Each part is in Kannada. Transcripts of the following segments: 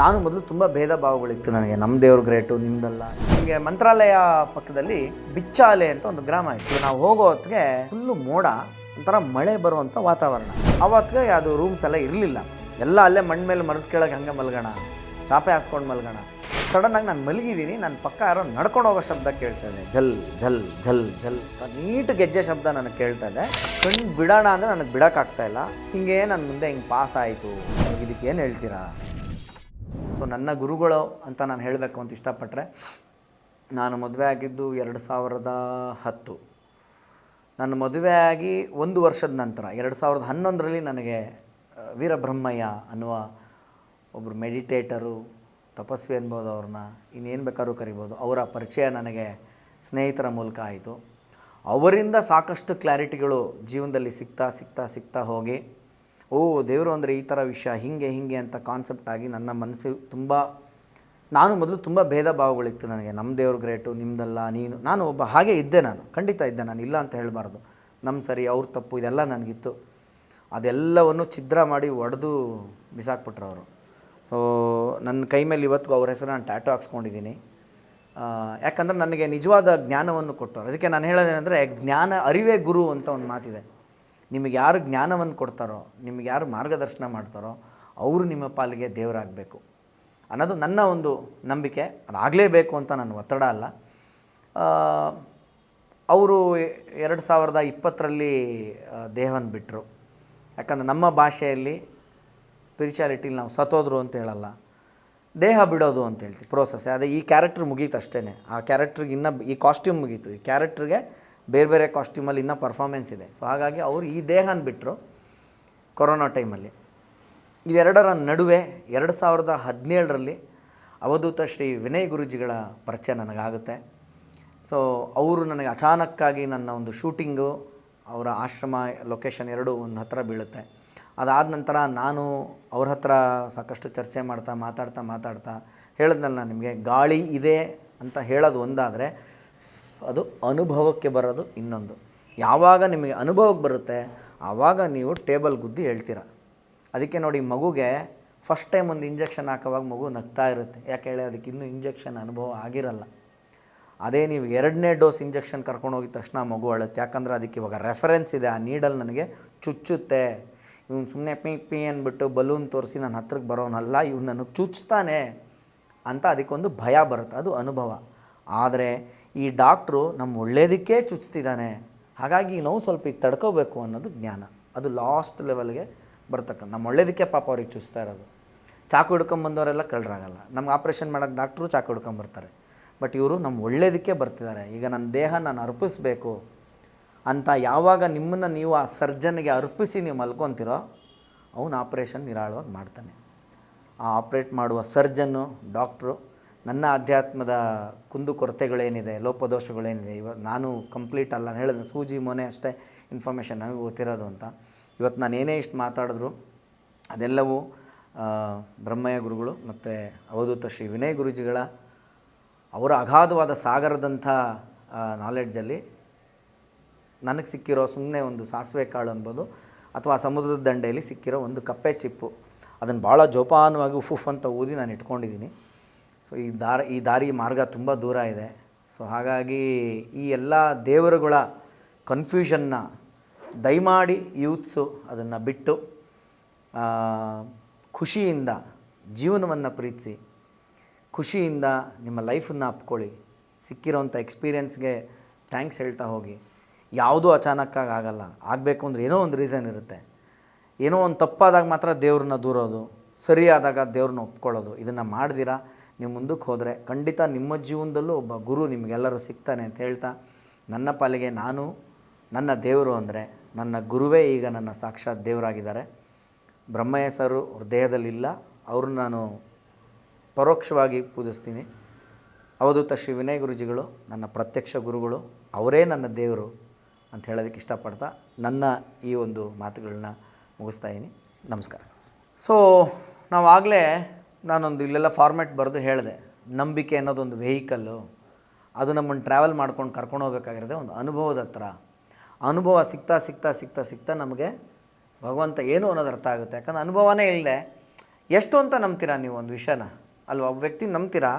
ನಾನು ಮೊದಲು ತುಂಬ ಭೇದ ಭಾವಗಳಿತ್ತು ನನಗೆ. ನಮ್ಮ ದೇವ್ರ ಗ್ರೇಟು, ನಿಮ್ದಲ್ಲ. ನಿಮಗೆ ಮಂತ್ರಾಲಯ ಪಕ್ಕದಲ್ಲಿ ಬಿಚ್ಚಾಲೆ ಅಂತ ಒಂದು ಗ್ರಾಮ ಇತ್ತು. ನಾವು ಹೋಗೋ ಹೊತ್ತಿಗೆ ಫುಲ್ಲು ಮೋಡ, ಒಂಥರ ಮಳೆ ಬರುವಂಥ ವಾತಾವರಣ. ಅವತ್ತಿಗೆ ಅದು ರೂಮ್ಸ್ ಎಲ್ಲ ಇರಲಿಲ್ಲ. ಎಲ್ಲ ಅಲ್ಲೇ ಮಣ್ಣು ಮೇಲೆ ಮರದ ಕೆಳಗೆ ಹಂಗೆ ಮಲ್ಗೋಣ, ಚಾಪೆ ಹಾಸ್ಕೊಂಡು ಮಲ್ಗೋಣ. ಸಡನ್ನಾಗಿ ನಾನು ಮಲಗಿದ್ದೀನಿ ನನ್ನ ಪಕ್ಕ ಯಾರೋ ನಡ್ಕೊಂಡು ಹೋಗೋ ಶಬ್ದ ಕೇಳ್ತಾ ಇದೆ. ಜಲ್ ಜಲ್ ಜಲ್ ಜಲ್ ನೀಟ್ ಗೆಜ್ಜೆ ಶಬ್ದ ನನಗೆ ಕೇಳ್ತಾ ಇದೆ. ಕಣ್ಣು ಬಿಡೋಣ ಅಂದರೆ ನನಗೆ ಬಿಡೋಕ್ಕಾಗ್ತಾ ಇಲ್ಲ. ಹಿಂಗೆ ನನ್ನ ಮುಂದೆ ಹಿಂಗೆ ಪಾಸ್ ಆಯಿತು. ಇದಕ್ಕೆ ಏನು ಹೇಳ್ತೀರಾ? ಸೊ ನನ್ನ ಗುರುಗಳು ಅಂತ ನಾನು ಹೇಳಬೇಕು ಅಂತ ಇಷ್ಟಪಟ್ಟರೆ ನಾನು ಮದುವೆ ಆಗಿದ್ದು ಎರಡು ಸಾವಿರದ ಹತ್ತು. ಮದುವೆ ಆಗಿ ಒಂದು ವರ್ಷದ ನಂತರ, ಎರಡು ಸಾವಿರದ ಹನ್ನೊಂದರಲ್ಲಿ ನನಗೆ ವೀರಬ್ರಹ್ಮಯ್ಯ ಅನ್ನುವ ಒಬ್ಬರು ಮೆಡಿಟೇಟರು, ತಪಸ್ವಿ ಅನ್ಬೋದು ಅವ್ರನ್ನ, ಇನ್ನೇನು ಬೇಕಾದ್ರೂ ಕರಿಬೋದು, ಅವರ ಪರಿಚಯ ನನಗೆ ಸ್ನೇಹಿತರ ಮೂಲಕ ಆಯಿತು. ಅವರಿಂದ ಸಾಕಷ್ಟು ಕ್ಲಾರಿಟಿಗಳು ಜೀವನದಲ್ಲಿ ಸಿಗ್ತಾ ಸಿಗ್ತಾ ಸಿಗ್ತಾ ಹೋಗಿ ಓ, ದೇವರು ಅಂದರೆ ಈ ಥರ ವಿಷಯ, ಹೀಗೆ ಹೀಗೆ ಅಂತ ಕಾನ್ಸೆಪ್ಟ್ ಆಗಿ ನನ್ನ ಮನಸ್ಸು ತುಂಬ, ನಾನು ಮೊದಲು ತುಂಬ ಭೇದ ಭಾವಗಳಿತ್ತು ನನಗೆ. ನಮ್ಮ ದೇವ್ರ ಗ್ರೇಟು ನಿಮ್ಮದಲ್ಲ ನೀನು, ನಾನು ಒಬ್ಬ ಹಾಗೆ ಇದ್ದೆ ನಾನು, ಖಂಡಿತ ಇದ್ದೆ ನಾನು, ಇಲ್ಲ ಅಂತ ಹೇಳಬಾರ್ದು. ನಮ್ಮ ಸರಿ, ಅವ್ರ ತಪ್ಪು, ಇದೆಲ್ಲ ನನಗಿತ್ತು. ಅದೆಲ್ಲವನ್ನು ಛಿದ್ರ ಮಾಡಿ ಒಡೆದು ಬಿಸಾಕ್ಬಿಟ್ರು ಅವರು ಸೊ ನನ್ನ ಕೈ ಮೇಲೆ ಇವತ್ತಿಗೂ ಅವ್ರ ಹೆಸರು ನಾನು ಟ್ಯಾಟೋ ಹಾಕ್ಸ್ಕೊಂಡಿದ್ದೀನಿ. ಯಾಕಂದರೆ ನನಗೆ ನಿಜವಾದ ಜ್ಞಾನವನ್ನು ಕೊಟ್ಟರು ಅದಕ್ಕೆ ನಾನು ಹೇಳೋದೇನೆಂದರೆ, ಜ್ಞಾನ ಅರಿವೇ ಗುರು ಅಂತ ಒಂದು ಮಾತಿದೆ. ನಿಮಗೆ ಯಾರು ಜ್ಞಾನವನ್ನು ಕೊಡ್ತಾರೋ, ನಿಮಗೆ ಯಾರು ಮಾರ್ಗದರ್ಶನ ಮಾಡ್ತಾರೋ, ಅವರು ನಿಮ್ಮ ಪಾಲಿಗೆ ದೇವರಾಗಬೇಕು. ಅನ್ನೋದು ನನ್ನ ಒಂದು ನಂಬಿಕೆ. ಅದಾಗಲೇಬೇಕು ಅಂತ ನನ್ನ ಒತ್ತಡ ಅಲ್ಲ. ಅವರು ಎರಡು ಸಾವಿರದ ಇಪ್ಪತ್ತರಲ್ಲಿ ದೇಹವನ್ನು ಬಿಟ್ಟರು ಯಾಕಂದರೆ ನಮ್ಮ ಭಾಷೆಯಲ್ಲಿ ಸ್ಪಿರಿಚುಯಾಲಿಟಿಲಿ ನಾವು ಸತ್ತೋದ್ರು ಅಂತ ಹೇಳಲ್ಲ. ದೇಹ ಬಿಡೋದು ಅಂತ ಹೇಳ್ತೀವಿ ಪ್ರೋಸೆಸ್ ಅದೇ ಈ ಕ್ಯಾರೆಕ್ಟ್ರ್ ಮುಗೀತು ಅಷ್ಟೇ ಆ ಕ್ಯಾರೆಕ್ಟ್ರಿಗೆ ಇನ್ನೂ ಈ ಕಾಸ್ಟ್ಯೂಮ್ ಮುಗೀತು. ಈ ಕ್ಯಾರೆಕ್ಟ್ರಿಗೆ ಬೇರೆ ಬೇರೆ ಕಾಸ್ಟ್ಯೂಮಲ್ಲಿ ಇನ್ನೂ ಪರ್ಫಾರ್ಮೆನ್ಸ್ ಇದೆ. ಸೊ ಹಾಗಾಗಿ ಅವರು ಈ ದೇಹನ ಬಿಟ್ಟರು ಕೊರೋನಾ ಟೈಮಲ್ಲಿ ಇದೆರಡರ ನಡುವೆ ಎರಡು ಸಾವಿರದ ಹದಿನೇಳರಲ್ಲಿ ಅವಧೂತ ಶ್ರೀ ವಿನಯ್ ಗುರುಜಿಗಳ ಪರಿಚಯ ನನಗಾಗುತ್ತೆ. ಸೊ ಅವರು ನನಗೆ ಅಚಾನಕ್ಕಾಗಿ ನನ್ನ ಒಂದು ಶೂಟಿಂಗು ಅವರ ಆಶ್ರಮ ಲೊಕೇಶನ್ ಎರಡು ಒಂದು ಹತ್ತಿರ ಬೀಳುತ್ತೆ. ಅದಾದ ನಂತರ ನಾನು ಅವ್ರ ಹತ್ರ ಸಾಕಷ್ಟು ಚರ್ಚೆ ಮಾಡ್ತಾ, ಮಾತಾಡ್ತಾ ಮಾತಾಡ್ತಾ ಹೇಳಿದ್ನಲ್ಲ, ನಿಮಗೆ ಗಾಳಿ ಇದೆ ಅಂತ ಹೇಳೋದು ಒಂದಾದರೆ ಅದು ಅನುಭವಕ್ಕೆ ಬರೋದು ಇನ್ನೊಂದು. ಯಾವಾಗ ನಿಮಗೆ ಅನುಭವಕ್ಕೆ ಬರುತ್ತೆ, ಆವಾಗ ನೀವು ಟೇಬಲ್ ಗುದ್ದಿ ಹೇಳ್ತೀರ. ಅದಕ್ಕೆ ನೋಡಿ ಮಗುಗೆ ಫಸ್ಟ್ ಟೈಮ್ ಒಂದು ಇಂಜೆಕ್ಷನ್ ಹಾಕೋವಾಗ ಮಗು ನಗ್ತಾ ಇರುತ್ತೆ. ಯಾಕೆ ಹೇಳಿ ಅದಕ್ಕೆ ಇನ್ನೂ ಇಂಜೆಕ್ಷನ್ ಅನುಭವ ಆಗಿರಲ್ಲ. ಅದೇ ನೀವು ಎರಡನೇ ಡೋಸ್ ಇಂಜೆಕ್ಷನ್ ಕರ್ಕೊಂಡು ಹೋಗಿದ ತಕ್ಷಣ ಮಗು ಅಳುತ್ತೆ. ಯಾಕಂದ್ರೆ ಅದಕ್ಕೆ ಇವಾಗ ರೆಫರೆನ್ಸ್ ಇದೆ. ಆ ನೀಡಲ್ ನನಗೆ ಚುಚ್ಚುತ್ತೆ. ಇವ್ನು ಸುಮ್ಮನೆ ಪಿ ಪಿ ಅಂದ್ಬಿಟ್ಟು ಬಲೂನ್ ತೋರಿಸಿ ನನ್ನ ಹತ್ರಕ್ಕೆ ಬರೋನಲ್ಲ, ಇವ್ನು ನನಗೆ ಚುಚ್ತಾನೆ ಅಂತ ಅದಕ್ಕೊಂದು ಭಯ ಬರುತ್ತೆ. ಅದು ಅನುಭವ. ಆದರೆ ಈ ಡಾಕ್ಟ್ರು ನಮ್ಮ ಒಳ್ಳೇದಕ್ಕೆ ಚುಚ್ತಿದ್ದಾನೆ. ಹಾಗಾಗಿ ನಾವು ಸ್ವಲ್ಪ ಈಗ ತಡ್ಕೋಬೇಕು ಅನ್ನೋದು ಜ್ಞಾನ. ಅದು ಲಾಸ್ಟ್ ಲೆವೆಲ್ಗೆ ಬರ್ತಕ್ಕಂಥ ನಮ್ಮ ಒಳ್ಳೇದಕ್ಕೆ ಪಾಪ ಅವ್ರಿಗೆ ಚುಚ್ತಾ ಇರೋದು. ಚಾಕು ಹಿಡ್ಕೊಂಬಂದವರೆಲ್ಲ ಕಳ್ಳರಾಗಲ್ಲ ನಮ್ಗೆ ಆಪ್ರೇಷನ್ ಮಾಡೋಕೆ ಡಾಕ್ಟ್ರು ಚಾಕು ಹಿಡ್ಕೊಂಬರ್ತಾರೆ ಬಟ್ ಇವರು ನಮ್ಮ ಒಳ್ಳೇದಕ್ಕೆ ಬರ್ತಿದ್ದಾರೆ. ಈಗ ನನ್ನ ದೇಹ ನಾನು ಅರ್ಪಿಸ್ಬೇಕು ಅಂತ ಯಾವಾಗ ನಿಮ್ಮನ್ನು ನೀವು ಆ ಸರ್ಜನ್ಗೆ ಅರ್ಪಿಸಿ ನೀವು ಮಲ್ಕೊತಿರೋ ಅವನು ಆಪ್ರೇಷನ್ ನಿರಾಳವಾಗಿ ಮಾಡ್ತಾನೆ. ಆ ಆಪ್ರೇಟ್ ಮಾಡುವ ಸರ್ಜನ್ನು, ಡಾಕ್ಟ್ರು ನನ್ನ ಅಧ್ಯಾತ್ಮದ ಕುಂದುಕೊರತೆಗಳೇನಿದೆ ಲೋಪದೋಷಗಳೇನಿದೆ ಇವತ್ತು ನಾನು ಕಂಪ್ಲೀಟ್ ಅಲ್ಲ. ನಾನು ಹೇಳಿದೆ ಸೂಜಿ, ಮೊನೆ ಅಷ್ಟೇ ಇನ್ಫಾರ್ಮೇಷನ್ ನನಗೆ ಗೊತ್ತಿರೋದು ಅಂತ. ಇವತ್ತು ನಾನು ಏನೇ ಇಷ್ಟು ಮಾತಾಡಿದ್ರು ಅದೆಲ್ಲವೂ ಬ್ರಹ್ಮಯ್ಯ ಗುರುಗಳು ಮತ್ತು ಅವಧೂತ ಶ್ರೀ ವಿನಯ್ ಗುರುಜಿಗಳ ಅವರ ಅಗಾಧವಾದ ಸಾಗರದಂಥ ನಾಲೆಡ್ಜಲ್ಲಿ ನನಗೆ ಸಿಕ್ಕಿರೋ ಸುಮ್ಮನೆ ಒಂದು ಸಾಸಿವೆ ಕಾಳು ಅನ್ಬೋದು ಅಥವಾ ಸಮುದ್ರದ ದಂಡೆಯಲ್ಲಿ ಸಿಕ್ಕಿರೋ ಒಂದು ಕಪ್ಪೆ ಚಿಪ್ಪು. ಅದನ್ನು ಭಾಳ ಜೋಪಾನವಾಗಿ ಉಫುಫ್ ಉಫ್ ಅಂತ ಊದಿ ನಾನು ಇಟ್ಕೊಂಡಿದ್ದೀನಿ ಸೊ ಈ ದಾರಿ ಈ ದಾರಿ ಮಾರ್ಗ ತುಂಬ ದೂರ ಇದೆ. ಸೊ ಹಾಗಾಗಿ ಈ ಎಲ್ಲ ದೇವರುಗಳ ಕನ್ಫ್ಯೂಷನ್ನ ದಯಮಾಡಿ ಯೂತ್ಸು ಅದನ್ನು ಬಿಟ್ಟು ಖುಷಿಯಿಂದ ಜೀವನವನ್ನು ಪ್ರೀತಿಸಿ, ಖುಷಿಯಿಂದ ನಿಮ್ಮ ಲೈಫನ್ನು ಅಪ್ಕೊಳ್ಳಿ. ಸಿಕ್ಕಿರೋಂಥ ಎಕ್ಸ್ಪೀರಿಯನ್ಸ್ಗೆ ಥ್ಯಾಂಕ್ಸ್ ಹೇಳ್ತಾ ಹೋಗಿ. ಯಾವುದೂ ಅಚಾನಕ್ಕಾಗಿ ಆಗಲ್ಲ. ಆಗಬೇಕು ಅಂದರೆ ಏನೋ ಒಂದು ರೀಸನ್ ಇರುತ್ತೆ. ಏನೋ ಒಂದು ತಪ್ಪಾದಾಗ ಮಾತ್ರ ದೇವ್ರನ್ನ ದೂರೋದು, ಸರಿಯಾದಾಗ ದೇವ್ರನ್ನ ಒಪ್ಕೊಳ್ಳೋದು. ಇದನ್ನು ಮಾಡ್ದಿರಾ? ನೀವು ಮುಂದಕ್ಕೆ ಹೋದರೆ ಖಂಡಿತ ನಿಮ್ಮ ಜೀವನದಲ್ಲೂ ಒಬ್ಬ ಗುರು ನಿಮಗೆಲ್ಲರೂ ಸಿಗ್ತಾನೆ ಅಂತ ಹೇಳ್ತಾ, ನನ್ನ ಪಾಲಿಗೆ ನಾನು, ನನ್ನ ದೇವರು ಅಂದರೆ ನನ್ನ ಗುರುವೇ ಈಗ ನನ್ನ ಸಾಕ್ಷಾತ್ ದೇವರಾಗಿದ್ದಾರೆ. ಬ್ರಹ್ಮಯ್ಯ ಸರು ಹೃದಯದಲ್ಲಿಲ್ಲ ಅವ್ರನ್ನ ನಾನು ಪರೋಕ್ಷವಾಗಿ ಪೂಜಿಸ್ತೀನಿ. ಅವಧೂತ ಶ್ರೀ ವಿನಯ್ ಗುರುಜಿಗಳು, ನನ್ನ ಪ್ರತ್ಯಕ್ಷ ಗುರುಗಳು, ಅವರೇ ನನ್ನ ದೇವರು ಅಂತ ಹೇಳೋದಕ್ಕೆ ಇಷ್ಟಪಡ್ತಾ ನನ್ನ ಈ ಒಂದು ಮಾತುಗಳನ್ನ ಮುಗಿಸ್ತಾ ಇದ್ದೀನಿ. ನಮಸ್ಕಾರ. ಸೊ ನಾವಾಗಲೇ ನಾನೊಂದು ಇಲ್ಲೆಲ್ಲ ಫಾರ್ಮ್ಯಾಟ್ ಬರೆದು ಹೇಳಿದೆ. ನಂಬಿಕೆ ಅನ್ನೋದೊಂದು ವೆಹಿಕಲ್ಲು ಅದು ನಮ್ಮನ್ನು ಟ್ರಾವೆಲ್ ಮಾಡ್ಕೊಂಡು ಕರ್ಕೊಂಡು ಹೋಗಬೇಕಾಗಿರೋದೆ ಒಂದು ಅನುಭವದ ಹತ್ರ. ಅನುಭವ ಸಿಗ್ತಾ ಸಿಗ್ತಾ ಸಿಗ್ತಾ ಸಿಗ್ತಾ ನಮಗೆ ಭಗವಂತ ಏನು ಅನ್ನೋದು ಅರ್ಥ ಆಗುತ್ತೆ. ಯಾಕಂದ್ರೆ ಅನುಭವನೇ ಇಲ್ಲದೆ ಎಷ್ಟು ಅಂತ ನಂಬ್ತೀರಾ ನೀವು ಒಂದು ವಿಷಯನ? ಅಲ್ವಾ? ಒಬ್ಬ ವ್ಯಕ್ತಿ ನಂಬ್ತೀರಾ?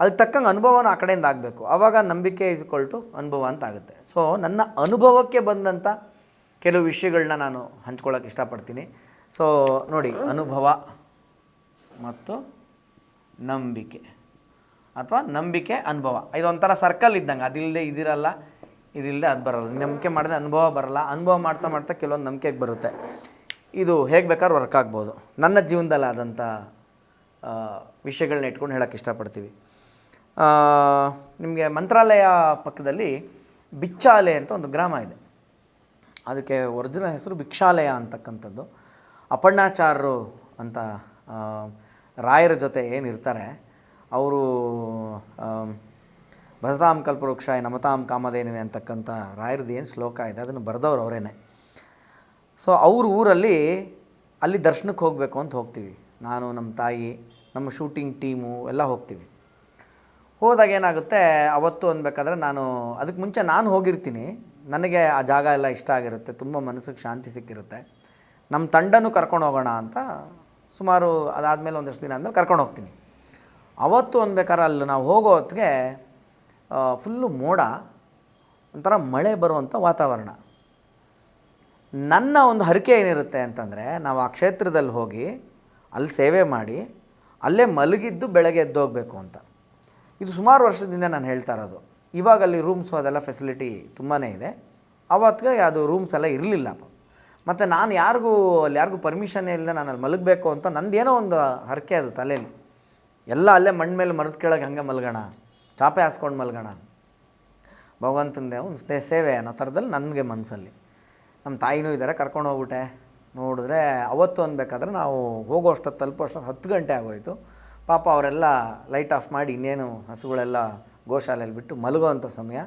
ಅದಕ್ಕೆ ತಕ್ಕಂಗೆ ಅನುಭವನ ಆ ಕಡೆಯಿಂದ ಆಗಬೇಕು. ಆವಾಗ ನಂಬಿಕೆ ಇಸ್ ಟು ಅನುಭವ ಅಂತ ಆಗುತ್ತೆ. ಸೊ ನನ್ನ ಅನುಭವಕ್ಕೆ ಬಂದಂಥ ಕೆಲವು ವಿಷಯಗಳನ್ನ ನಾನು ಹಂಚ್ಕೊಳ್ಳೋಕೆ ಇಷ್ಟಪಡ್ತೀನಿ. ಸೊ ನೋಡಿ, ಅನುಭವ. ಮತ್ತು ನಂಬಿಕೆ ಅಥವಾ ನಂಬಿಕೆ, ಅನುಭವ. ಇದೊಂಥರ ಸರ್ಕಲ್ ಇದ್ದಂಗೆ. ಅದಿಲ್ಲದೆ ಇದಿರಲ್ಲ ಇದಿಲ್ಲದೆ ಅದು ಬರಲ್ಲ. ನಂಬಿಕೆ ಮಾಡಿದ್ರೆ ಅನುಭವ ಬರಲ್ಲ. ಅನುಭವ ಮಾಡ್ತಾ ಮಾಡ್ತಾ ಕೆಲವೊಂದು ನಂಬಿಕೆಗೆ ಬರುತ್ತೆ. ಇದು ಹೇಗೆ ಬೇಕಾದ್ರೂ ವರ್ಕ್ ಆಗ್ಬೋದು. ನನ್ನ ಜೀವನದಲ್ಲಿ ಆದಂಥ ವಿಷಯಗಳನ್ನ ಇಟ್ಕೊಂಡು ಹೇಳೋಕ್ಕೆ ಇಷ್ಟಪಡ್ತೀವಿ. ನಿಮಗೆ ಮಂತ್ರಾಲಯ ಪಕ್ಕದಲ್ಲಿ ಬಿಚ್ಚಾಲೆ ಅಂತ ಒಂದು ಗ್ರಾಮ ಇದೆ. ಅದಕ್ಕೆ ಒರಿಜಿನಲ್ ಹೆಸರು ಭಿಕ್ಷಾಲಯ ಅಂತಕ್ಕಂಥದ್ದು. ಅಪರ್ಣಾಚಾರರು ಅಂತ ರಾಯರ ಜೊತೆ ಏನಿರ್ತಾರೆ, ಅವರು ಭಜತಾಂ ಕಲ್ಪವೃಕ್ಷಾಯ ನಮತಾಂ ಕಾಮಧೇನುವೆ ಅಂತಕ್ಕಂಥ ರಾಯರದ್ದು ಏನು ಶ್ಲೋಕ ಇದೆ, ಅದನ್ನು ಬರೆದವ್ರು ಅವರೇನೆ. ಸೊ ಅವ್ರ ಊರಲ್ಲಿ ಅಲ್ಲಿ ದರ್ಶನಕ್ಕೆ ಹೋಗಬೇಕು ಅಂತ ಹೋಗ್ತೀವಿ. ನಾನು, ನಮ್ಮ ತಾಯಿ, ನಮ್ಮ ಶೂಟಿಂಗ್ ಟೀಮು ಎಲ್ಲ ಹೋಗ್ತೀವಿ. ಹೋದಾಗ ಏನಾಗುತ್ತೆ, ಅವತ್ತು ಅನ್ಬೇಕಾದ್ರೆ ನಾನು, ಅದಕ್ಕೆ ಮುಂಚೆ ನಾನು ಹೋಗಿರ್ತೀನಿ. ನನಗೆ ಆ ಜಾಗ ಎಲ್ಲ ಇಷ್ಟ ಆಗಿರುತ್ತೆ, ತುಂಬ ಮನಸ್ಸಿಗೆ ಶಾಂತಿ ಸಿಕ್ಕಿರುತ್ತೆ. ನಮ್ಮ ತಂಡನೂ ಕರ್ಕೊಂಡು ಹೋಗೋಣ ಅಂತ ಸುಮಾರು ಅದಾದಮೇಲೆ ಒಂದಷ್ಟು ದಿನ ಆದಮೇಲೆ ಕರ್ಕೊಂಡು ಹೋಗ್ತೀನಿ. ಅವತ್ತು ಅನ್ಬೇಕಾದ್ರೆ ಅಲ್ಲಿ ನಾವು ಹೋಗೋ ಹೊತ್ತಿಗೆ ಫುಲ್ಲು ಮೋಡ, ಒಂಥರ ಮಳೆ ಬರುವಂಥ ವಾತಾವರಣ. ನನ್ನ ಒಂದು ಹರಕೆ ಏನಿರುತ್ತೆ ಅಂತಂದರೆ, ನಾವು ಆ ಕ್ಷೇತ್ರದಲ್ಲಿ ಹೋಗಿ, ಅಲ್ಲಿ ಸೇವೆ ಮಾಡಿ, ಅಲ್ಲೇ ಮಲಗಿದ್ದು ಬೆಳಗ್ಗೆ ಹೋಗಬೇಕು ಅಂತ. ಇದು ಸುಮಾರು ವರ್ಷದಿಂದ ನಾನು ಹೇಳ್ತಾ ಇರೋದು. ಇವಾಗ ಅಲ್ಲಿ ರೂಮ್ಸು ಅದೆಲ್ಲ ಫೆಸಿಲಿಟಿ ತುಂಬಾ ಇದೆ. ಅವತ್ತಿಗೆ ಅದು ರೂಮ್ಸ್ ಎಲ್ಲ ಇರಲಿಲ್ಲ ಮತ್ತು ನಾನು ಯಾರಿಗೂ, ಅಲ್ಲಿ ಯಾರಿಗೂ ಪರ್ಮಿಷನ್ ಇಲ್ಲದೆ ನಾನು ಅಲ್ಲಿ ಮಲಗಬೇಕು ಅಂತ ನಂದೇನೋ ಒಂದು ಹರಕೆ ಅದು ತಲೆಯಲ್ಲಿ ಎಲ್ಲ ಅಲ್ಲೇ ಮಣ್ಣು ಮೇಲೆ ಮರದ ಕೆಳಗೆ ಹಂಗೆ ಮಲಗೋಣ. ಚಾಪೆ ಹಾಸ್ಕೊಂಡು ಮಲಗೋಣ. ಭಗವಂತನದೇ ಒಂದು ಸ್ನೇಹ ಸೇವೆ ಅನ್ನೋ ಥರದಲ್ಲಿ ನನಗೆ ಮನಸ್ಸಲ್ಲಿ ನಮ್ಮ ತಾಯಿನೂ ಇದ್ದಾರೆ ಕರ್ಕೊಂಡು ಹೋಗ್ಬಿಟ್ಟೆ. ನೋಡಿದ್ರೆ ಅವತ್ತು ಅನ್ಬೇಕಾದ್ರೆ ನಾವು ಹೋಗೋ ಅಷ್ಟೊತ್ತು ತಲುಪೋ ಅಷ್ಟೊತ್ತು ಹತ್ತು ಗಂಟೆ ಆಗೋಯಿತು. ಪಾಪ ಅವರೆಲ್ಲ ಲೈಟ್ ಆಫ್ ಮಾಡಿ ಇನ್ನೇನು ಹಸುಗಳೆಲ್ಲ ಗೋಶಾಲೆಯಲ್ಲಿ ಬಿಟ್ಟು ಮಲಗೋವಂಥ ಸಮಯ.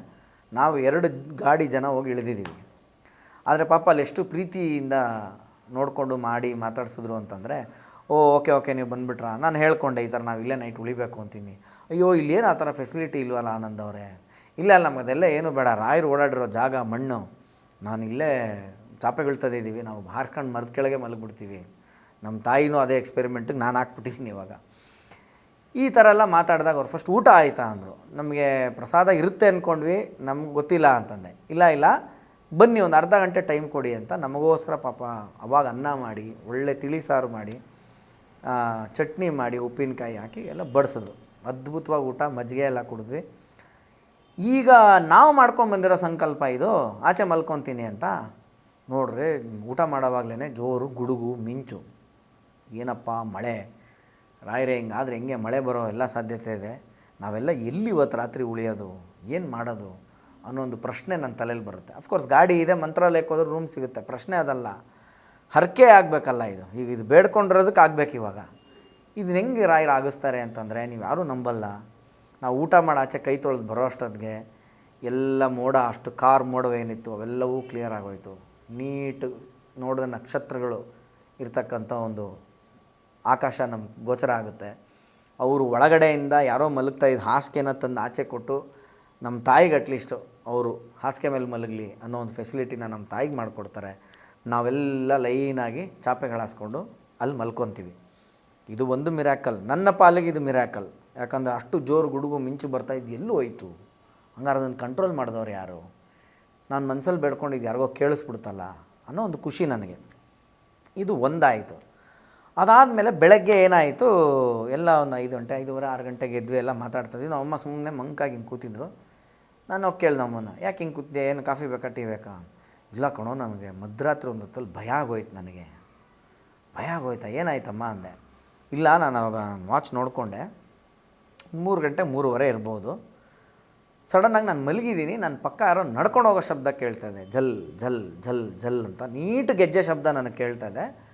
ನಾವು ಎರಡು ಗಾಡಿ ಜನ ಹೋಗಿ ಇಳಿದಿದ್ದೀವಿ. ಆದರೆ ಪಾಪ ಅಲ್ಲಿ ಎಷ್ಟು ಪ್ರೀತಿಯಿಂದ ನೋಡಿಕೊಂಡು ಮಾಡಿ ಮಾತಾಡ್ಸಿದ್ರು ಅಂತಂದರೆ, ಓ, ಓಕೆ ಓಕೆ, ನೀವು ಬಂದುಬಿಟ್ರ? ನಾನು ಹೇಳ್ಕೊಂಡೆ ಈ ಥರ ನಾವು ಇಲ್ಲೇ ನೈಟ್ ಉಳಿಬೇಕು ಅಂತೀನಿ. ಅಯ್ಯೋ ಇಲ್ಲೇನು ಆ ಥರ ಫೆಸಿಲಿಟಿ ಇಲ್ವಲ್ಲ ಆನಂದ್ ಅವರೇ? ಇಲ್ಲ ಅಲ್ಲ ನಮ್ಗೆ ಅದೆಲ್ಲ ಏನು ಬೇಡ. ರಾಯರು ಓಡಾಡಿರೋ ಜಾಗ, ಮಣ್ಣು. ನಾನು ಇಲ್ಲೇ ಚಾಪೆಗಳು ಇದ್ದೀವಿ ನಾವು ಹಾರ್ಕೊಂಡು ಮರದ ಕೆಳಗೆ ಮಲಗಿಬಿಡ್ತೀವಿ. ನಮ್ಮ ತಾಯಿನೂ ಅದೇ ಎಕ್ಸ್ಪೆರಿಮೆಂಟಿಗೆ ನಾನು ಹಾಕ್ಬಿಟ್ಟಿದ್ದೀನಿ ಇವಾಗ. ಈ ಥರ ಎಲ್ಲ ಮಾತಾಡಿದಾಗ ಅವ್ರು ಫಸ್ಟ್ ಊಟ ಆಯಿತಾ ಅಂದರು. ನಮಗೆ ಪ್ರಸಾದ ಇರುತ್ತೆ ಅಂದ್ಕೊಂಡ್ವಿ ನಮ್ಗೆ ಗೊತ್ತಿಲ್ಲ ಅಂತಂದೆ. ಇಲ್ಲ ಇಲ್ಲ. ಬನ್ನಿ ಒಂದು ಅರ್ಧ ಗಂಟೆ ಟೈಮ್ ಕೊಡಿ ಅಂತ ನಮಗೋಸ್ಕರ ಪಾಪ ಅವಾಗ ಅನ್ನ ಮಾಡಿ, ಒಳ್ಳೆ ತಿಳಿ ಸಾರು ಮಾಡಿ ಚಟ್ನಿ ಮಾಡಿ, ಉಪ್ಪಿನಕಾಯಿ ಹಾಕಿ ಎಲ್ಲ ಬಡಿಸಿದ್ರು ಅದ್ಭುತವಾಗಿ ಊಟ, ಮಜ್ಜಿಗೆ ಎಲ್ಲ ಕುಡಿದ್ವಿ. ಈಗ ನಾವು ಮಾಡ್ಕೊಂಬಂದಿರೋ ಸಂಕಲ್ಪ ಇದು. ಆಚೆ ಮಲ್ಕೊತೀನಿ ಅಂತ. ನೋಡ್ರಿ, ಊಟ ಮಾಡೋವಾಗ್ಲೇ ಜೋರು ಗುಡುಗು, ಮಿಂಚು. ಏನಪ್ಪ ಮಳೆ? ರಾಯರೇ, ಹಿಂಗಾದ್ರೆ ಹೆಂಗೆ ಮಳೆ ಬರೋ ಎಲ್ಲ ಸಾಧ್ಯತೆ ಇದೆ. ನಾವೆಲ್ಲ ಎಲ್ಲಿ ಇವತ್ತು ರಾತ್ರಿ ಉಳಿಯೋದು? ಏನು ಮಾಡೋದು? ಅನ್ನೋ ಒಂದು ಪ್ರಶ್ನೆ ನನ್ನ ತಲೆಯಲ್ಲಿ ಬರುತ್ತೆ. ಅಫ್ಕೋರ್ಸ್ ಗಾಡಿ ಇದೆ, ಮಂತ್ರಾಲಯಕ್ಕೆ ಹೋದ್ರೆ ರೂಮ್ ಸಿಗುತ್ತೆ. ಪ್ರಶ್ನೆ ಅದಲ್ಲ. ಹರಕೆ ಆಗಬೇಕಲ್ಲ ಇದು. ಈಗ ಇದು ಬೇಡ್ಕೊಂಡಿರೋದಕ್ಕೆ ಆಗಬೇಕು ಇವಾಗ. ಇದನ್ನ ಹೆಂಗೆ ರಾಯರು ಆಗಿಸ್ತಾರೆ ಅಂತಂದರೆ, ನೀವು ಯಾರೂ ನಂಬಲ್ಲ. ನಾವು ಊಟ ಮಾಡಿ ಆಚೆ ಕೈ ತೊಳೆದು ಬರೋ ಅಷ್ಟೊತ್ತಿಗೆ ಎಲ್ಲ ಮೋಡ, ಅಷ್ಟು ಕಾರ್ ಮೋಡವೇನಿತ್ತು ಅವೆಲ್ಲವೂ ಕ್ಲಿಯರ್ ಆಗೋಯಿತು. ನೀಟ್ ನೋಡಿದ ನಕ್ಷತ್ರಗಳು ಇರ್ತಕ್ಕಂಥ ಒಂದು ಆಕಾಶ ನಮ್ಗೆ ಗೋಚರ ಆಗುತ್ತೆ. ಅವರು ಒಳಗಡೆಯಿಂದ ಯಾರೋ ಮಲಗ್ತಾ ಇದ್ದ ಹಾಸಿಗೆನ ತಂದು ಆಚೆ ಕೊಟ್ಟು ನಮ್ಮ ತಾಯಿಗೆ ಅಟ್ಲೀಸ್ಟು ಅವರು ಹಾಸಿಗೆ ಮೇಲೆ ಮಲಗಲಿ ಅನ್ನೋ ಒಂದು ಫೆಸಿಲಿಟಿನ ನಮ್ಮ ತಾಯಿಗೆ ಮಾಡಿಕೊಡ್ತಾರೆ. ನಾವೆಲ್ಲ ಲೈನಾಗಿ ಚಾಪೆಗಳು ಹಾಸ್ಕೊಂಡು ಅಲ್ಲಿ ಮಲ್ಕೊತೀವಿ. ಇದು ಒಂದು ಮಿರಾಕಲ್ ನನ್ನ ಪಾಲಿಗೆ ಇದು ಮಿರಾಕಲ್ ಯಾಕಂದರೆ ಅಷ್ಟು ಜೋರು ಗುಡುಗು ಮಿಂಚು ಬರ್ತಾ ಇದ್ದು ಎಲ್ಲೂ ಹೋಯ್ತು. ಹಂಗಾರೆ ಅದನ್ನು ಕಂಟ್ರೋಲ್ ಮಾಡಿದವ್ರು ಯಾರು? ನಾನು ಮನಸ್ಸಲ್ಲಿ ಬೇಡ್ಕೊಂಡಿದ್ದು ಯಾರಿಗೋ ಕೇಳಿಸ್ಬಿಡ್ತಲ್ಲ ಅನ್ನೋ ಒಂದು ಖುಷಿ ನನಗೆ. ಇದು ಒಂದಾಯಿತು. ಅದಾದಮೇಲೆ ಬೆಳಗ್ಗೆ ಏನಾಯಿತು? ಎಲ್ಲ ಒಂದು ಐದು ಗಂಟೆ, ಐದೂವರೆ, ಆರು ಗಂಟೆಗೆ ಎದ್ವಿ ಎಲ್ಲ ಮಾತಾಡ್ತಿದ್ವಿ ನಮ್ಮ ಅಮ್ಮ ಸುಮ್ಮನೆ ಮಂಕಾಗಿ ಹಿಂಗೆ ಕೂತಿದ್ರು. ನಾನು ಹೋಗಿ ಕೇಳ್ದೆ ಅಮ್ಮನ ಯಾಕೆ ಹಿಂಗೆ ಕೂತಿದ್ದೆ ಏನು ಕಾಫಿ ಬೇಕಾ, ಟೀ ಬೇಕಾ? ಇಲ್ಲ ಕಣೋ, ನನಗೆ ಮಧ್ಯರಾತ್ರಿ ಒಂದು ಹೊತ್ತಲ್ಲಿ ಭಯ ಆಗೋಯ್ತು ನನಗೆ. ಭಯ ಆಗೋಯ್ತಾ? ಏನಾಯ್ತಮ್ಮ? ಅಂದೆ. ಇಲ್ಲ, ನಾನು ಅವಾಗ ವಾಚ್ ನೋಡಿಕೊಂಡೆ. ಮೂರು ಗಂಟೆ ಮೂರುವರೆ ಇರ್ಬೋದು. ಸಡನ್ನಾಗಿ ನಾನು ಮಲಗಿದ್ದೀನಿ ನನ್ನ ಪಕ್ಕ ಯಾರೋ ನಡ್ಕೊಂಡು ಹೋಗೋ ಶಬ್ದ ಕೇಳ್ತಾ ಇದೆ. ಜಲ್ ಜಲ್ ಜಲ್ ಜಲ್ ಅಂತ ನೀಟ್ ಗೆಜ್ಜೆ ಶಬ್ದ ನನಗೆ ಕೇಳ್ತಾ ಇದೆ.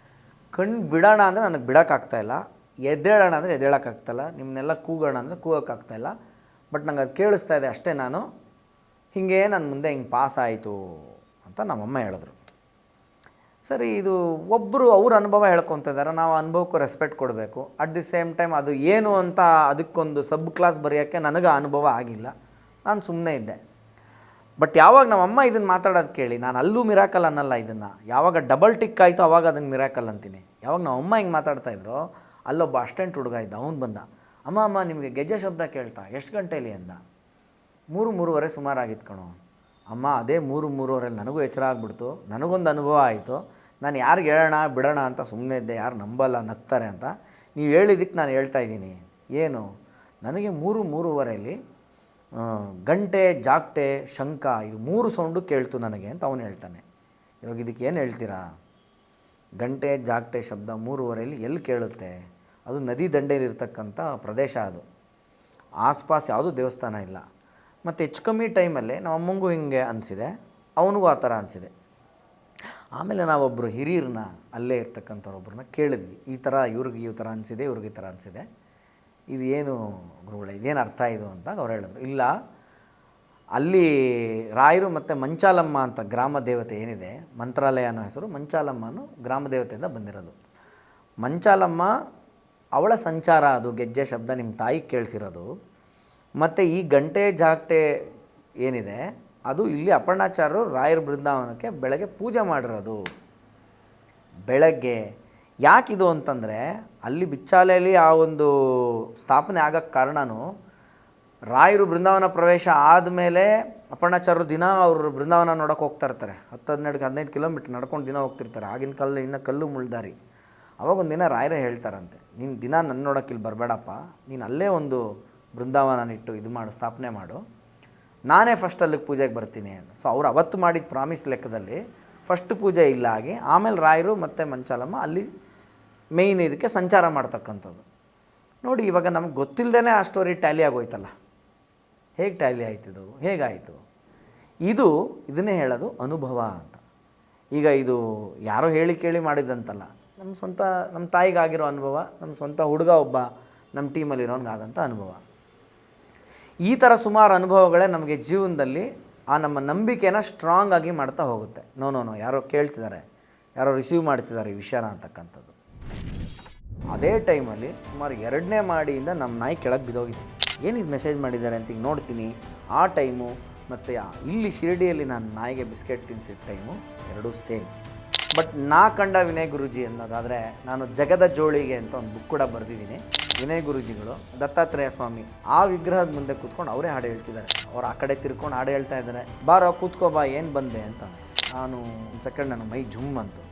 ಕಣ್ಣು ಬಿಡೋಣ ಅಂದರೆ ನನಗೆ ಬಿಡೋಕ್ಕಾಗ್ತಾಯಿಲ್ಲ ಎದ್ದೇಳೋಣ ಅಂದರೆ ಎದ್ದೇಳೋಕ್ಕಾಗ್ತಾಯಿಲ್ಲ ನಿಮ್ಮನ್ನೆಲ್ಲ ಕೂಗೋಣ ಅಂದರೆ ಕೂಗೋಕ್ಕಾಗ್ತಾಯಿಲ್ಲ ಬಟ್ ನಂಗೆ ಅದು ಕೇಳಿಸ್ತಾ ಇದೆ ಅಷ್ಟೇ ನಾನು. ಹೀಗೆ ನನ್ನ ಮುಂದೆ ಹಿಂಗೆ ಪಾಸ್ ಆಯಿತು ಅಂತ ನಮ್ಮಮ್ಮ ಹೇಳಿದ್ರು. ಸರಿ, ಇದು ಒಬ್ಬರು ಅವ್ರ ಅನುಭವ ಹೇಳ್ಕೊತಿದ್ದಾರೆ, ನಾವು ಅನುಭವಕ್ಕೂ ರೆಸ್ಪೆಕ್ಟ್ ಕೊಡಬೇಕು. ಅಟ್ ದಿ ಸೇಮ್ ಟೈಮ್ ಅದು ಏನು ಅಂತ ಅದಕ್ಕೊಂದು ಸಬ್ ಕ್ಲಾಸ್ ಬರೆಯೋಕ್ಕೆ ನನಗೆ ಅನುಭವ ಆಗಿಲ್ಲ. ನಾನು ಸುಮ್ಮನೆ ಇದ್ದೆ. ಬಟ್ ಯಾವಾಗ ನಮ್ಮಮ್ಮ ಇದನ್ನು ಮಾತಾಡೋದು ಕೇಳಿ, ನಾನು ಅಲ್ಲೂ ಮಿರಾಕಲ್ ಅನ್ನಲ್ಲ ಇದನ್ನು. ಯಾವಾಗ ಡಬಲ್ ಟಿಕ್ ಆಯಿತು ಆವಾಗ ಅದನ್ನು ಮಿರಾಕಲ್ ಅಂತೀನಿ. ಯಾವಾಗ ನಮ್ಮಮ್ಮ ಹಿಂಗೆ ಮಾತಾಡ್ತಾ ಇದ್ರು, ಅಲ್ಲೊಬ್ಬ ಅಷ್ಟೆಂಟ್ ಹುಡುಗ ಇದ್ದ, ಅವನು ಬಂದ. ಅಮ್ಮ ಅಮ್ಮ, ನಿಮಗೆ ಗೆಜ್ಜೆ ಶಬ್ದ ಕೇಳ್ತಾ, ಎಷ್ಟು ಗಂಟೆಯಲ್ಲಿ ಅಂದ. ಮೂರು ಮೂರುವರೆ ಸುಮಾರಾಗಿತ್ತು ಕಣೋ. ಅಮ್ಮ, ಅದೇ ಮೂರು ಮೂರುವರೆಲಿ ನನಗೂ ಎಚ್ಚರ ಆಗ್ಬಿಡ್ತು. ನನಗೊಂದು ಅನುಭವ ಆಯಿತು. ನಾನು ಯಾರಿಗೆ ಹೇಳೋಣ, ಬಿಡೋಣ ಅಂತ ಸುಮ್ಮನೆ ಇದ್ದೆ. ಯಾರು ನಂಬಲ್ಲ, ನಗ್ತಾರೆ ಅಂತ. ನೀವು ಹೇಳಿದ್ದಕ್ಕೆ ನಾನು ಹೇಳ್ತಾ ಇದ್ದೀನಿ. ಏನು? ನನಗೆ ಮೂರು ಮೂರುವರೆಯಲ್ಲಿ ಗಂಟೆ, ಜಾಗ್ಟೆ ಶಂಖ ಇದು ಮೂರು ಸೌಂಡು ಕೇಳ್ತು ನನಗೆ ಅಂತ ಅವನು ಹೇಳ್ತಾನೆ. ಇವಾಗ ಇದಕ್ಕೆ ಏನು ಹೇಳ್ತೀರಾ? ಗಂಟೆ, ಜಾಗಟೆ ಶಬ್ದ ಮೂರುವರೆಯಲ್ಲಿ ಎಲ್ಲಿ ಕೇಳುತ್ತೆ? ಅದು ನದಿ ದಂಡೆಯಲ್ಲಿರ್ತಕ್ಕಂಥ ಪ್ರದೇಶ ಅದು. ಆಸ್ಪಾಸ್ ಯಾವುದೂ ದೇವಸ್ಥಾನ ಇಲ್ಲ. ಮತ್ತು ಹೆಚ್ಚು ಕಮ್ಮಿ ಟೈಮಲ್ಲಿ ನಮ್ಮ ಅಮ್ಮಂಗೂ ಹಿಂಗೆ ಅನಿಸಿದೆ, ಅವನಿಗೂ ಆ ಥರ ಅನಿಸಿದೆ. ಆಮೇಲೆ ನಾವೊಬ್ಬರು ಹಿರಿಯರನ್ನ ಅಲ್ಲೇ ಇರ್ತಕ್ಕಂಥವ್ರೊಬ್ಬರನ್ನ ಕೇಳಿದ್ವಿ, ಈ ಥರ ಇವ್ರಿಗೆ ಈ ಥರ ಅನಿಸಿದೆ, ಇವ್ರಿಗೆ ಈ ಥರ ಅನಿಸಿದೆ. ಇದು ಏನು ಗುರುಗಳೇ, ಇದೇನು ಅರ್ಥ ಇದು ಅಂತ ಅವ್ರು ಹೇಳಿದ್ರು. ಇಲ್ಲ, ಅಲ್ಲಿ ರಾಯರು ಮತ್ತು ಮಂಚಾಲಮ್ಮ ಅಂತ ಗ್ರಾಮ ದೇವತೆ ಏನಿದೆ, ಮಂತ್ರಾಲಯ ಅನ್ನೋ ಹೆಸರು, ಮಂಚಾಲಮ್ಮನು ಗ್ರಾಮ ದೇವತೆಯಿಂದ ಬಂದಿರೋದು. ಮಂಚಾಲಮ್ಮ ಅವಳ ಸಂಚಾರ ಅದು, ಗೆಜ್ಜೆ ಶಬ್ದ ನಿಮ್ಮ ತಾಯಿ ಕೇಳಿಸಿರೋದು. ಮತ್ತು ಈ ಗಂಟೆ ಜಾಗಟೆ ಏನಿದೆ, ಅದು ಇಲ್ಲಿ ಅಪರ್ಣಾಚಾರ್ಯರು ರಾಯರ ಬೃಂದಾವನಕ್ಕೆ ಬೆಳಗ್ಗೆ ಪೂಜೆ ಮಾಡಿರೋದು. ಬೆಳಗ್ಗೆ. ಯಾಕಿದು ಅಂತಂದರೆ, ಅಲ್ಲಿ ಬಿಚ್ಚಾಲೆಯಲ್ಲಿ ಆ ಒಂದು ಸ್ಥಾಪನೆ ಆಗೋಕ್ಕೆ ಕಾರಣವೂ ರಾಯರು ಬೃಂದಾವನ ಪ್ರವೇಶ ಆದಮೇಲೆ ಅಪರ್ಣಾಚಾರ್ಯರು ದಿನ ಅವರು ಬೃಂದಾವನ ನೋಡೋಕೆ ಹೋಗ್ತಾ ಇರ್ತಾರೆ. ಹತ್ತು ಹನ್ನೆರಡು, ಹದಿನೈದು ಕಿಲೋಮೀಟ್ರ್ ನಡ್ಕೊಂಡು ದಿನ ಹೋಗ್ತಿರ್ತಾರೆ. ಆಗಿನ ಕಾಲ ಇನ್ನೂ ಕಲ್ಲು ಮುಳ್ದಾರಿ. ಅವಾಗ ಒಂದು ದಿನ ರಾಯರೇ ಹೇಳ್ತಾರಂತೆ, ನೀನು ದಿನ ನನ್ನ ನೋಡೋಕ್ಕಿಲ್ಲಿ ಬರಬೇಡಪ್ಪ. ನೀನು ಅಲ್ಲೇ ಒಂದು ಬೃಂದಾವನ ಇಟ್ಟು ಇದು ಮಾಡು, ಸ್ಥಾಪನೆ ಮಾಡು. ನಾನೇ ಫಸ್ಟ್ ಅಲ್ಲಿಗೆ ಪೂಜೆಗೆ ಬರ್ತೀನಿ ಅಂತ. ಸೊ ಅವ್ರು ಅವತ್ತು ಮಾಡಿದ ಪ್ರಾಮಿಸ್ ಲೆಕ್ಕದಲ್ಲಿ ಫಸ್ಟ್ ಪೂಜೆ ಇಲ್ಲ ಆಗಿ ಆಮೇಲೆ ರಾಯರು ಮತ್ತು ಮಂಚಾಲಮ್ಮ ಅಲ್ಲಿ ಮೇಯ್ನ್ ಇದಕ್ಕೆ ಸಂಚಾರ ಮಾಡ್ತಕ್ಕಂಥದ್ದು. ನೋಡಿ, ಇವಾಗ ನಮ್ಗೆ ಗೊತ್ತಿಲ್ಲದೇ ಆ ಸ್ಟೋರಿ ಟ್ಯಾಲಿ ಆಗೋಯ್ತಲ್ಲ. ಹೇಗೆ ಟ್ಯಾಲಿ ಆಯ್ತಿದು ಹೇಗಾಯಿತು? ಇದು ಇದನ್ನೇ ಹೇಳೋದು ಅನುಭವ ಅಂತ. ಈಗ ಇದು ಯಾರೋ ಹೇಳಿ ಕೇಳಿ ಮಾಡಿದಂತಲ್ಲ ನಮ್ಮ ಸ್ವಂತ ನಮ್ಮ ತಾಯಿಗಾಗಿರೋ ಅನುಭವ ನಮ್ಮ ಸ್ವಂತ ಹುಡುಗ ಒಬ್ಬ ನಮ್ಮ ಟೀಮಲ್ಲಿರೋನ್ಗಾದಂಥ ಅನುಭವ. ಈ ಥರ ಸುಮಾರು ಅನುಭವಗಳೇ ನಮಗೆ ಜೀವನದಲ್ಲಿ ಆ ನಮ್ಮ ನಂಬಿಕೆನ ಸ್ಟ್ರಾಂಗ್ ಆಗಿ ಮಾಡ್ತಾ ಹೋಗುತ್ತೆ. ನೋ ನೋ ನೋ ಯಾರೋ ಕೇಳ್ತಿದ್ದಾರೆ. ಯಾರೋ ರಿಸೀವ್ ಮಾಡ್ತಿದ್ದಾರೆ ಈ ವಿಷಯನ ಅಂತಕ್ಕಂಥದ್ದು. ಅದೇ ಟೈಮಲ್ಲಿ ಸುಮಾರು ಎರಡನೇ ಮಾಡಿಯಿಂದ ನಮ್ಮ ನಾಯಿ ಕೆಳಗೆ ಬಿದ್ದೋಗಿದೆ. ಏನಿದು ಮೆಸೇಜ್ ಮಾಡಿದ್ದಾರೆ ಅಂತ ಈಗ ನೋಡ್ತೀನಿ. ಆ ಟೈಮು ಮತ್ತು ಇಲ್ಲಿ ಶಿರಡಿಯಲ್ಲಿ ನಾನು ನಾಯಿಗೆ ಬಿಸ್ಕೆಟ್ ತಿನ್ಸಿದ ಟೈಮು ಎರಡೂ ಸೇಮ್ ಬಟ್ ನಾ ಕಂಡ ವಿನಯ್ ಗುರುಜಿ ಅನ್ನೋದಾದರೆ ನಾನು ಜಗದ ಜೋಳಿಗೆ ಅಂತ ಒಂದು ಬುಕ್ ಕೂಡ ಬರೆದಿದ್ದೀನಿ. ವಿನಯ್ ಗುರುಜಿಗಳು, ದತ್ತಾತ್ರೇಯ ಸ್ವಾಮಿ, ಆ ವಿಗ್ರಹದ ಮುಂದೆ ಕೂತ್ಕೊಂಡು ಅವರೇ ಹಾಡು ಹೇಳ್ತಿದ್ದಾರೆ. ಅವ್ರು ಆ ಕಡೆ ತಿರ್ಕೊಂಡು ಹಾಡು ಹೇಳ್ತಾ ಇದ್ದಾರೆ. ಬಾರೋ, ಕೂತ್ಕೋ ಬಾ, ಏನು ಬಂದೆ ಅಂತ. ನಾನು ಸೆಕೆಂಡ್ ನನ್ನ ಮೈ ಜುಮ್ ಅಂತು.